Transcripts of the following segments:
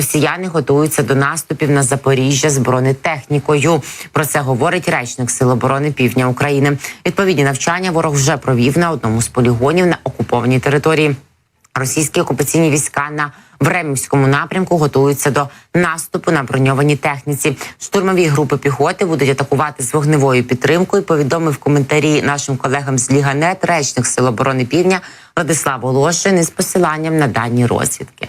Росіяни готуються до наступів на Запоріжжя з бронетехнікою. Про це говорить речник Сил оборони Півдня України. Відповідні навчання ворог вже провів на одному з полігонів на окупованій території. Російські окупаційні війська на Времівському напрямку готуються до наступу на броньованій техніці. Штурмові групи піхоти будуть атакувати з вогневою підтримкою. Повідомив коментарі нашим колегам з Ліганет речник Сил оборони Півдня Владислав Волошин із посиланням на дані розвідки.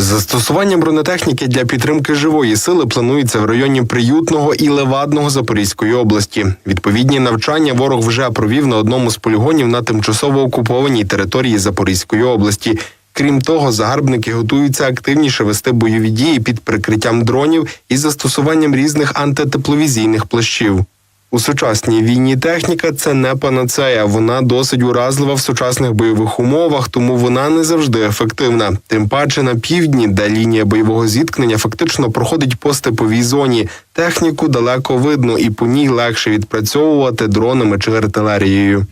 Застосування бронетехніки для підтримки живої сили планується в районі Приютного і Левадного Запорізької області. Відповідні навчання ворог вже провів на одному з полігонів на тимчасово окупованій території Запорізької області. Крім того, загарбники готуються активніше вести бойові дії під прикриттям дронів із застосуванням різних антитепловізійних плащів. У сучасній війні техніка це не панацея. Вона досить уразлива в сучасних бойових умовах, тому вона не завжди ефективна. Тим паче на півдні, де лінія бойового зіткнення фактично проходить по степовій зоні. Техніку далеко видно, і по ній легше відпрацьовувати дронами чи артилерією.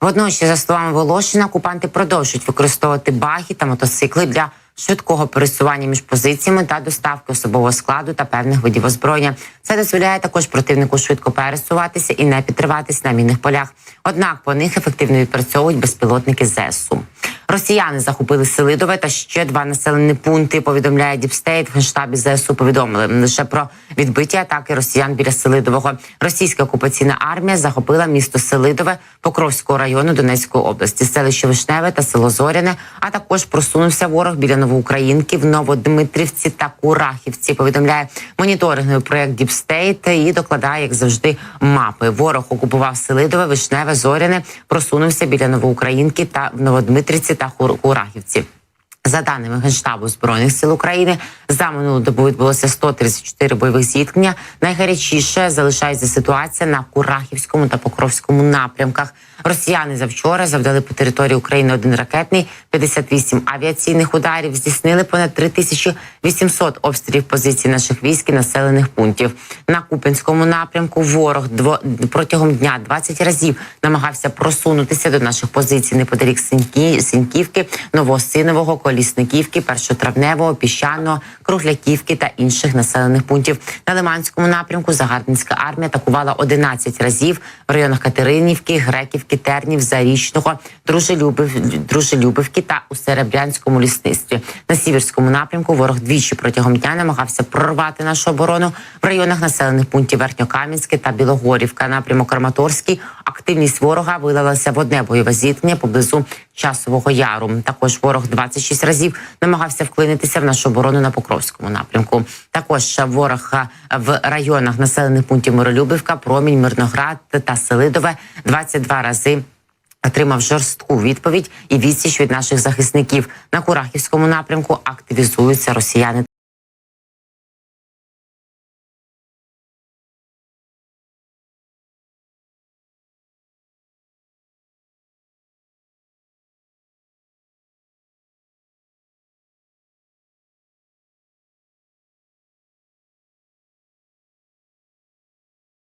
Водночас, за словами Волошина, окупанти продовжують використовувати баги та мотоцикли для швидкого пересування між позиціями та доставки особового складу та певних видів озброєння. Це дозволяє також противнику швидко пересуватися і не підтриватись на мінних полях. Однак по них ефективно відпрацьовують безпілотники ЗСУ. Росіяни захопили Селидове та ще два населені пункти. Повідомляє Діпстейт. В генштабі ЗСУ повідомили лише про відбиті атаки росіян біля Селидового. Російська окупаційна армія захопила місто Селидове Покровського району Донецької області, селище Вишневе та село Зоряне. А також просунувся ворог біля Новоукраїнки в Новодмитрівці та Курахівці. Повідомляє моніторинговий проект Діпстейт і докладає, як завжди, мапи. Ворог окупував Селидове, Вишневе, Зоряне, просунувся біля Новоукраїнки та в Новодмитрівці та Курахівці. За даними Генштабу збройних сил України, за минулу добу відбулося 134 бойових зіткнення. Найгарячіше залишається ситуація на Курахівському та Покровському напрямках. Росіяни завчора завдали по території України один ракетний, 58 авіаційних ударів. Здійснили понад 3800 обстрілів позицій наших військ і населених пунктів. На Купенському напрямку ворог дво протягом дня 20 разів намагався просунутися до наших позицій неподалік Синькі, Синьківки, Новоосинового, Колісниківки, Першотравневого, Піщаного, Кругляківки та інших населених пунктів. На Лиманському напрямку загарбницька армія атакувала 11 разів в районах Катеринівки, Греківки, Тернів, Зарічного, Дружелюбив, Дружелюбивки та у Серебрянському лісництві. На сіверському напрямку ворог двічі протягом дня намагався прорвати нашу оборону в районах населених пунктів Верхньокам'янське та Білогорівка. Напрямок Краматорський. Активність ворога вилилася в одне бойове зіткнення поблизу часового яру. Також ворог 26 разів намагався вклинитися в нашу оборону на Покровському напрямку. Також ворог в районах населених пунктів Миролюбівка, Промінь, Мирноград та Селидове 22 рази. Отримав жорстку відповідь і відсіч від наших захисників на Курахівському напрямку. Активізуються росіяни.